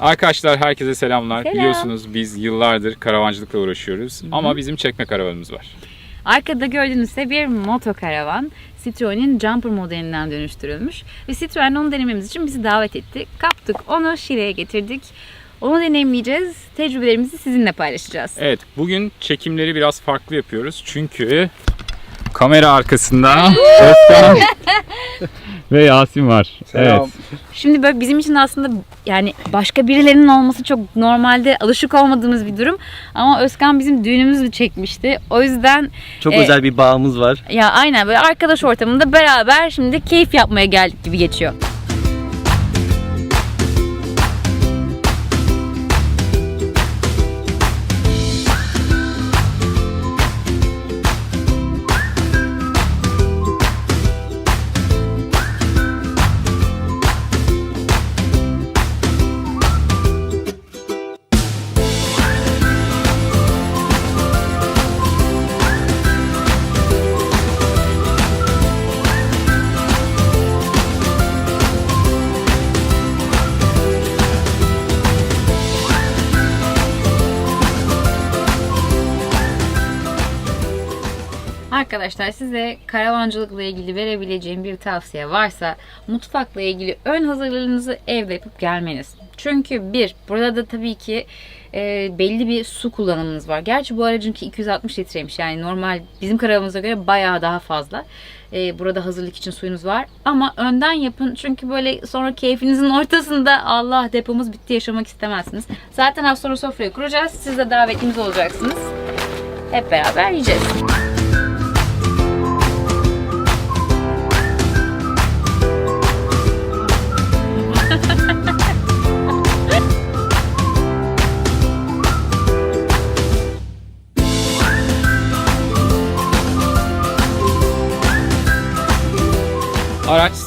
Arkadaşlar herkese selamlar. Selam. Biliyorsunuz biz yıllardır karavancılıkla uğraşıyoruz. Ama bizim çekme karavanımız var. Arkada gördüğünüz ise bir motokaravan. Citroen'in Jumper modelinden dönüştürülmüş. Ve Citroen onu denememiz için bizi davet etti. Kaptık onu Şile'ye getirdik. Onu deneyimleyeceğiz. Tecrübelerimizi sizinle paylaşacağız. Evet bugün çekimleri biraz farklı yapıyoruz. Çünkü kamera arkasında Özkan ve Yasin var. Evet. Şimdi böyle bizim için aslında yani başka birilerinin olması çok normalde alışık olmadığımız bir durum. Ama Özkan bizim düğünümüzü çekmişti. O yüzden Çok E, özel bir bağımız var. ya aynen böyle arkadaş ortamında beraber şimdi keyif yapmaya geldik gibi geçiyor. Arkadaşlar size karavancılıkla ilgili verebileceğim bir tavsiye varsa mutfakla ilgili ön hazırlığınızı evde yapıp gelmeniz. Çünkü bir, burada da tabii ki e, belli bir su kullanımınız var. Gerçi bu aracınki 260 litreymiş yani normal bizim karavanımıza göre bayağı daha fazla. E, burada hazırlık için suyunuz var. Ama önden yapın çünkü böyle sonra keyfinizin ortasında Allah depomuz bitti yaşamak istemezsiniz. Zaten az sonra sofrayı kuracağız. Siz de davetlimiz olacaksınız. Hep beraber yiyeceğiz.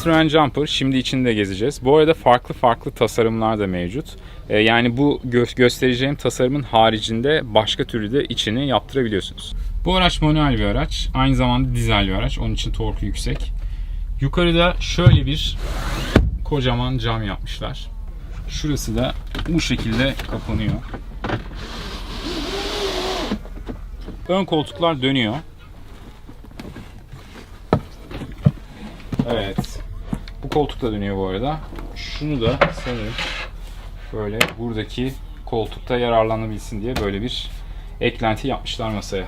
Citroen Jumper. Şimdi içinde gezeceğiz. Bu arada farklı farklı tasarımlar da mevcut. Ee, yani bu gö- göstereceğim tasarımın haricinde başka türlü de içini yaptırabiliyorsunuz. Bu araç manuel bir araç. Aynı zamanda dizel bir araç. Onun için torku yüksek. Yukarıda şöyle bir kocaman cam yapmışlar. Şurası da bu şekilde kapanıyor. Ön koltuklar dönüyor. Evet. Koltuk da dönüyor bu arada. Şunu da sanırım böyle buradaki koltukta yararlanabilsin diye böyle bir eklenti yapmışlar masaya.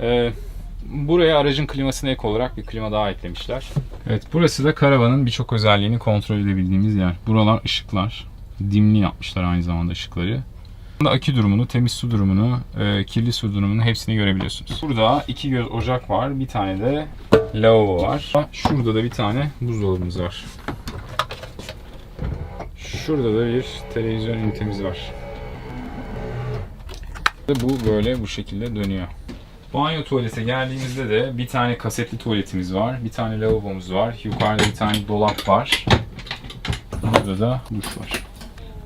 Ee, buraya aracın klimasına ek olarak bir klima daha eklemişler. Evet burası da karavanın birçok özelliğini kontrol edebildiğimiz yer. Buralar ışıklar. Dimli yapmışlar aynı zamanda ışıkları. Burada akü durumunu, temiz su durumunu, e, kirli su durumunu hepsini görebiliyorsunuz. Burada iki göz ocak var. Bir tane de lavabo var. Şurada da bir tane buzdolabımız var. Şurada da bir televizyon ünitemiz var. Bu böyle bu şekilde dönüyor. Banyo tuvalete geldiğimizde de bir tane kasetli tuvaletimiz var. Bir tane lavabomuz var. Yukarıda bir tane dolap var. Burada da duş var.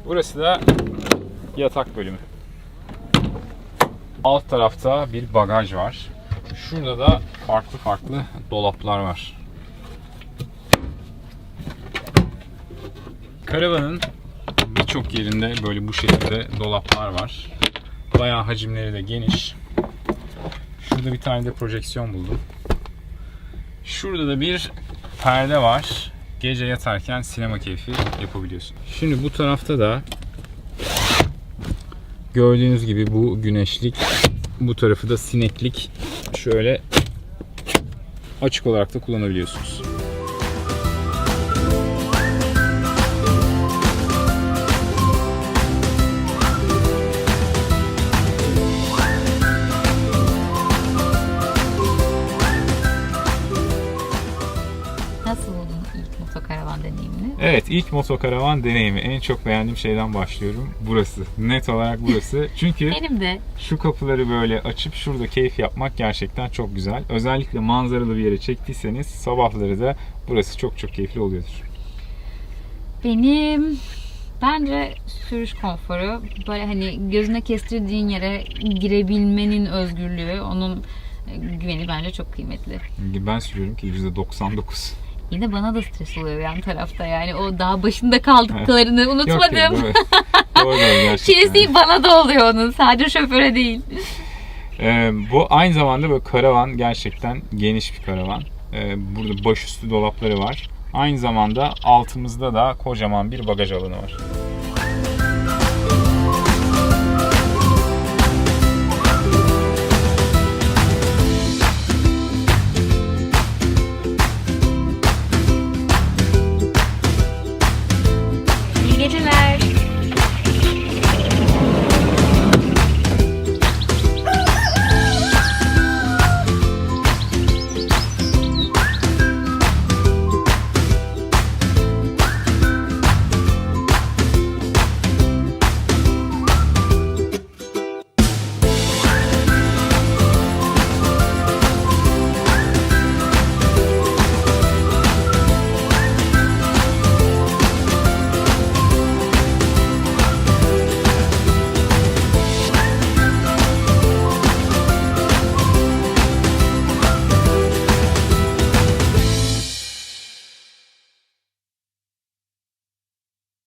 Burası da yatak bölümü. Alt tarafta bir bagaj var. Şurada da farklı farklı dolaplar var. Karavanın birçok yerinde böyle bu şekilde dolaplar var. Bayağı hacimleri de geniş. Şurada bir tane de projeksiyon buldum. Şurada da bir perde var. Gece yatarken sinema keyfi yapabiliyorsun. Şimdi bu tarafta da gördüğünüz gibi bu güneşlik, bu tarafı da sineklik şöyle açık olarak da kullanabiliyorsunuz. Nasıl buldun ilk motokaravan deneyimini? Evet ilk motokaravan deneyimi en çok beğendiğim şeyden başlıyorum. Burası. Net olarak burası. Çünkü Benim de. şu kapıları böyle açıp şurada keyif yapmak gerçekten çok güzel. Özellikle manzaralı bir yere çektiyseniz sabahları da burası çok çok keyifli oluyordur. Benim Bence sürüş konforu böyle hani gözüne kestirdiğin yere girebilmenin özgürlüğü, onun güveni bence çok kıymetli. Ben sürüyorum ki %99. Yine bana da stres oluyor yan tarafta yani o daha başında kaldıklarını unutmadım. Yok, yok, doğru. Çilesi bana da oluyor onun sadece şoföre değil. Ee, bu aynı zamanda böyle karavan gerçekten geniş bir karavan. Ee, burada başüstü dolapları var. Aynı zamanda altımızda da kocaman bir bagaj alanı var.